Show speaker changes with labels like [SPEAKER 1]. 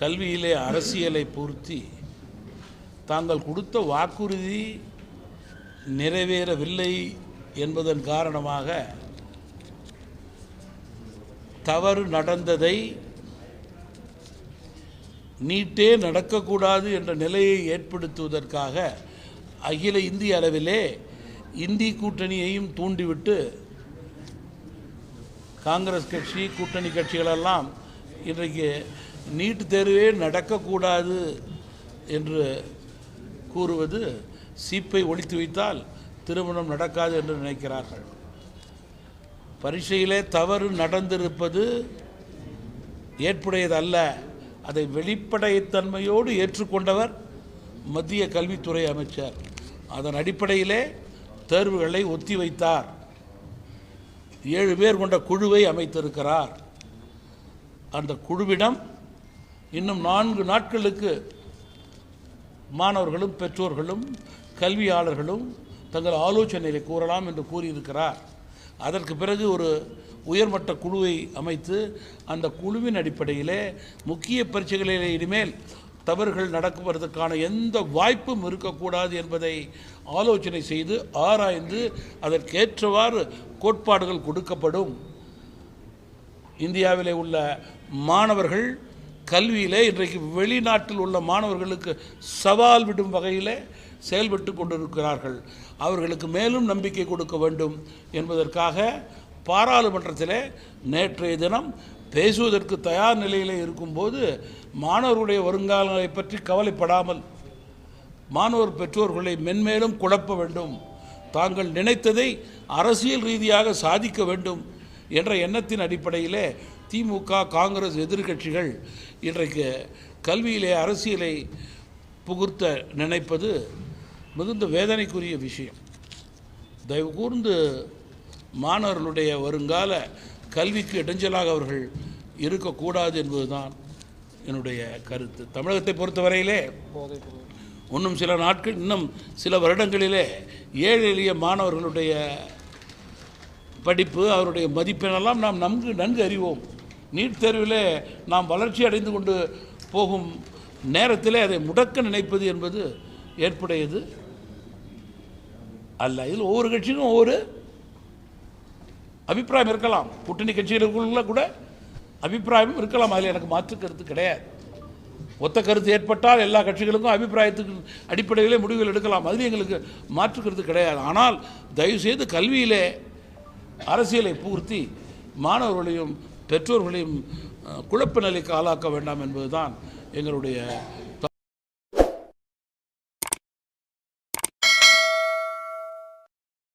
[SPEAKER 1] கல்வியிலே அரசியலை பூர்த்தி தாங்கள் கொடுத்த வாக்குறுதி நிறைவேறவில்லை என்பதன் காரணமாக தவறு நடந்ததை நீட்டே நடக்கக்கூடாது என்ற நிலையை ஏற்படுத்துவதற்காக அகில இந்திய அளவிலே இந்தி கூட்டணியையும் தூண்டிவிட்டு காங்கிரஸ் கட்சி கூட்டணி கட்சிகளெல்லாம் இன்றைக்கு நீட் தேர்வே நடக்கக்கூடாது என்று கூறுவது சீப்பை ஒழித்து வைத்தால் திருமணம் நடக்காது என்று நினைக்கிறார்கள். பரீட்சையிலே தவறு நடந்திருப்பது ஏற்புடையதல்ல. அதை வெளிப்படைத்தன்மையோடு ஏற்றுக்கொண்டவர் மத்திய கல்வித்துறை அமைச்சர். அதன் அடிப்படையிலே தேர்வுகளை ஒத்திவைத்தார் ஏழு பேர் கொண்ட குழுவை அமைத்திருக்கிறார். அந்த குழுவிடம் இன்னும் நான்கு நாட்களுக்கு மாணவர்களும் பெற்றோர்களும் கல்வியாளர்களும் தங்கள் ஆலோசனைகளை கூறலாம் என்று கூறியிருக்கிறார். அதற்கு பிறகு ஒரு உயர்மட்ட குழுவை அமைத்து அந்த குழுவின் அடிப்படையிலே முக்கிய பரீட்சைகளில் இனிமேல் தவறுகள் நடக்குவதற்கான எந்த வாய்ப்பும் இருக்கக்கூடாது என்பதை ஆலோசனை செய்து ஆராய்ந்து அதற்கேற்றவாறு கோட்பாடுகள் கொடுக்கப்படும். இந்தியாவிலே உள்ள மாணவர்கள் கல்வியிலே இன்றைக்கு வெளிநாட்டில் உள்ள மாணவர்களுக்கு சவால் விடும் வகையிலே செயல்பட்டு கொண்டிருக்கிறார்கள். அவர்களுக்கு மேலும் நம்பிக்கை கொடுக்க வேண்டும் என்பதற்காக பாராளுமன்றத்திலே நேற்றைய தினம் பேசுவதற்கு தயார் நிலையிலே இருக்கும்போது மாணவர்களுடைய வருங்காலங்களை பற்றி கவலைப்படாமல் மாணவர் பெற்றோர்களை மென்மேலும் குழப்ப வேண்டும். தாங்கள் நினைத்ததை அரசியல் ரீதியாக சாதிக்க வேண்டும் என்ற எண்ணத்தின் அடிப்படையிலே திமுக காங்கிரஸ் எதிர்க்கட்சிகள் இன்றைக்கு கல்வியிலே அரசியலை புகுத்த நினைப்பது மிகுந்த வேதனைக்குரிய விஷயம். தயவு கூர்ந்து மாணவர்களுடைய வருங்கால கல்விக்கு இடைஞ்சலாக அவர்கள் இருக்கக்கூடாது என்பதுதான் என்னுடைய கருத்து. தமிழகத்தை பொறுத்தவரையிலே இன்னும் சில நாட்கள் இன்னும் சில வருடங்களிலே ஏழை எளிய மாணவர்களுடைய படிப்பு அவருடைய மதிப்பெண்ணெல்லாம் நாம் நன்கு நன்கு அறிவோம். நீட் தேர்விலே நாம் வளர்ச்சி அடைந்து கொண்டு போகும் நேரத்திலே அதை முடக்க நினைப்பது என்பது ஏற்புடையது அல்ல. இதில் ஒவ்வொரு கட்சிக்கும் ஒவ்வொரு அபிப்பிராயம் இருக்கலாம். கூட்டணி கட்சிகளுக்குள்ள கூட அபிப்பிராயம் இருக்கலாம். அதில் எனக்கு மாற்று கருத்து கிடையாது. ஒத்த கருத்து ஏற்பட்டால் எல்லா கட்சிகளுக்கும் அபிப்பிராயத்துக்கு அடிப்படையிலே முடிவுகள் எடுக்கலாம். அதில் எங்களுக்கு மாற்று கருத்து கிடையாது. ஆனால் தயவுசெய்து கல்வியிலே அரசியலை பூர்த்தி மாணவர்களையும் பெற்றோர்களையும் குழப்ப நிலைக்கு ஆளாக்க வேண்டாம் என்பதுதான் எங்களுடைய